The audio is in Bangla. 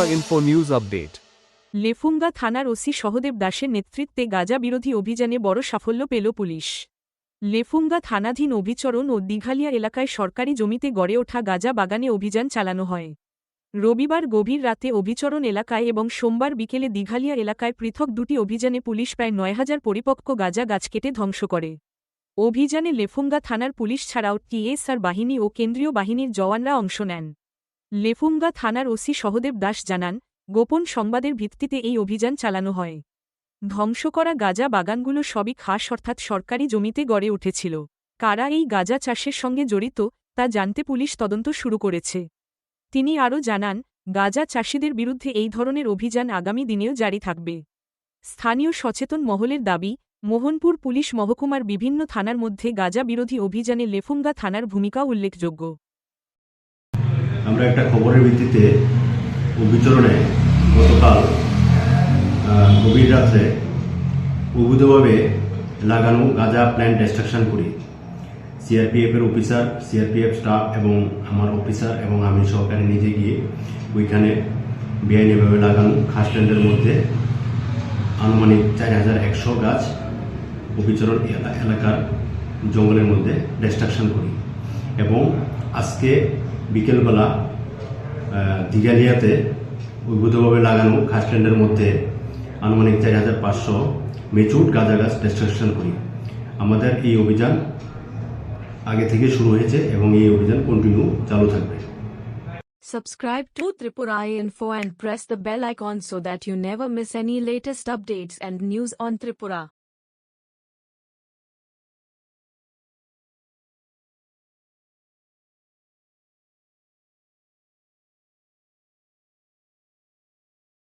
Tripura Info News Update. Lefunga থানার ওসি সহদেব দাসের নেতৃত্বে গাজা বিরোধী অভিযানে বড় সাফল্য পেল পুলিশ। লেফুঙ্গা থানাধীন অভিচরণ ও দীঘালিয়া এলাকায় সরকারি জমিতে গড়ে ওঠা গাজা বাগানে অভিযান চালানো হয়। রবিবার গভীর রাতে অভিচরণ এলাকায় এবং সোমবার বিকেলে দীঘালিয়া এলাকায় পৃথক দুটি অভিযানে পুলিশ প্রায় নয় হাজার পরিপক্ক গাজা গাছ কেটে ধ্বংস করে। অভিযানে লেফুঙ্গা থানার পুলিশ ছাড়াও টিএসআর বাহিনী ও কেন্দ্রীয় বাহিনীর জওয়ানরা অংশ নেন। লেফুঙ্গা থানার ওসি সহদেব দাস জানান, গোপন সংবাদের ভিত্তিতে এই অভিযান চালানো হয়। ধ্বংস করা গাজা বাগানগুলো সবই খাস অর্থাৎ সরকারি জমিতে গড়ে উঠেছিল। কারা এই গাজা চাষের সঙ্গে জড়িত, তা জানতে পুলিশ তদন্ত শুরু করেছে। তিনি আরও জানান, গাজা চাষিদের বিরুদ্ধে এই ধরনের অভিযান আগামী দিনেও জারি থাকবে। স্থানীয় সচেতন মহলের দাবি, মোহনপুর পুলিশ মহকুমার বিভিন্ন থানার মধ্যে গাজা বিরোধী অভিযানে লেফুঙ্গা থানার ভূমিকা উল্লেখযোগ্য। আমরা একটা খবরের ভিত্তিতে বিচরণে গতকাল গভীর রাত্রে অবৈধভাবে লাগানো গাঁজা প্ল্যান্ট ডিস্ট্রাকশন করি। সিআরপিএফের অফিসার সিআরপিএফ স্টাফ এবং আমার অফিসার এবং আমি সহকারে নিজে গিয়ে ওইখানে বেআইনিভাবে লাগানো খাস প্ল্যান্টের মধ্যে আনুমানিক চার হাজার একশো গাছ অবিচরণ এলা- এলাকার জঙ্গলের মধ্যে ডিস্ট্রাকশন করি। এবং আজকে বিকেলবেলা দিঘালিয়াতে অবৈধভাবে লাগানো খাসল্যান্ডের মধ্যে আনুমানিক চার হাজার পাঁচশো মেচুর গাঁজা গাছ ডিস্ট্রাকশন করি আমাদের এই অভিযান আগে থেকে শুরু হয়েছে এবং এই অভিযান কন্টিনিউ চালু থাকবে Subscribe to Tripura Info and press the bell icon so that you never miss any latest updates and news on Tripura.